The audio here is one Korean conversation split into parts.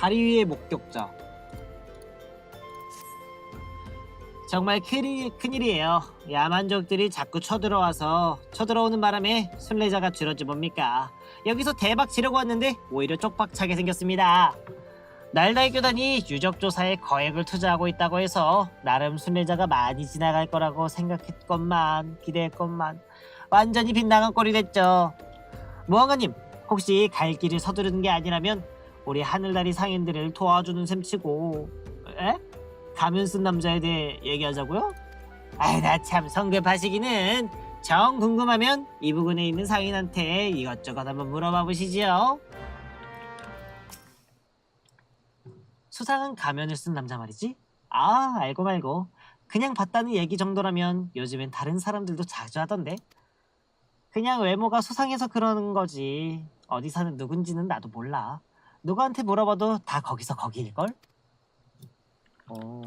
다리 위의 목격자. 정말 큰일, 큰일이에요. 야만족들이 자꾸 쳐들어와서 쳐들어오는 바람에 순례자가 줄었지 뭡니까. 여기서 대박 치려고 왔는데 오히려 쪽박차게 생겼습니다. 날다이 교단이 유적 조사에 거액을 투자하고 있다고 해서 나름 순례자가 많이 지나갈 거라고 생각했건만 기대했건만 완전히 빗나간 꼴이 됐죠. 무언가님 혹시 갈 길을 서두르는 게 아니라면 우리 하늘나리 상인들을 도와주는 셈치고 에? 가면 쓴 남자에 대해 얘기하자고요? 아이 나 참 성급하시기는 정 궁금하면 이 부근에 있는 상인한테 이것저것 한번 물어봐 보시지요. 수상한 가면을 쓴 남자 말이지? 아 알고 말고 그냥 봤다는 얘기 정도라면 요즘엔 다른 사람들도 자주 하던데 그냥 외모가 수상해서 그러는 거지 어디 사는 누군지는 나도 몰라 누구한테 물어봐도 다 거기서 거기일걸? 어.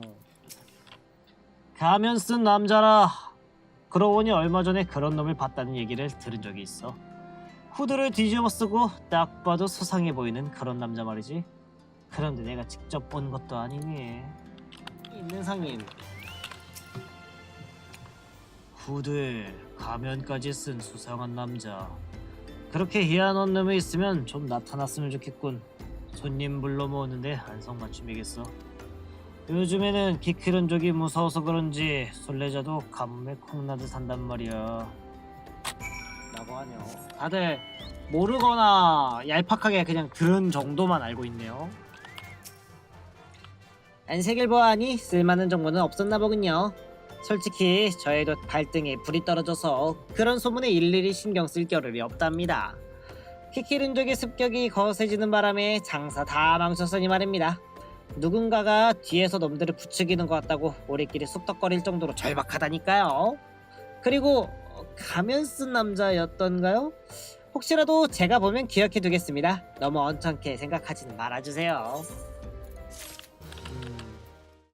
가면 쓴 남자라 그러고 보니 얼마 전에 그런 놈을 봤다는 얘기를 들은 적이 있어. 후드를 뒤집어 쓰고 딱 봐도 수상해 보이는 그런 남자 말이지. 그런데 내가 직접 본 것도 아니니. 있는 상인. 후드 가면까지 쓴 수상한 남자. 그렇게 희한한 놈이 있으면 좀 나타났으면 좋겠군 손님 불러 모으는데 안성맞춤이겠어 요즘에는 키 크는 쪽이 무서워서 그런지 순례자도 가뭄에 콩나듯 산단 말이야 라고 하네요 다들 모르거나 얄팍하게 그냥 들은 정도만 알고 있네요 안색을 보아하니 쓸만한 정보는 없었나 보군요. 솔직히 저희도 발등에 불이 떨어져서 그런 소문에 일일이 신경 쓸 겨를이 없답니다. 키키른족의 습격이 거세지는 바람에 장사 다 망쳤으니 말입니다. 누군가가 뒤에서 놈들을 부추기는 것 같다고 우리끼리 쑥덕거릴 정도로 절박하다니까요. 그리고 어, 가면 쓴 남자였던가요? 혹시라도 제가 보면 기억해 두겠습니다. 너무 언짢게 생각하지는 말아주세요.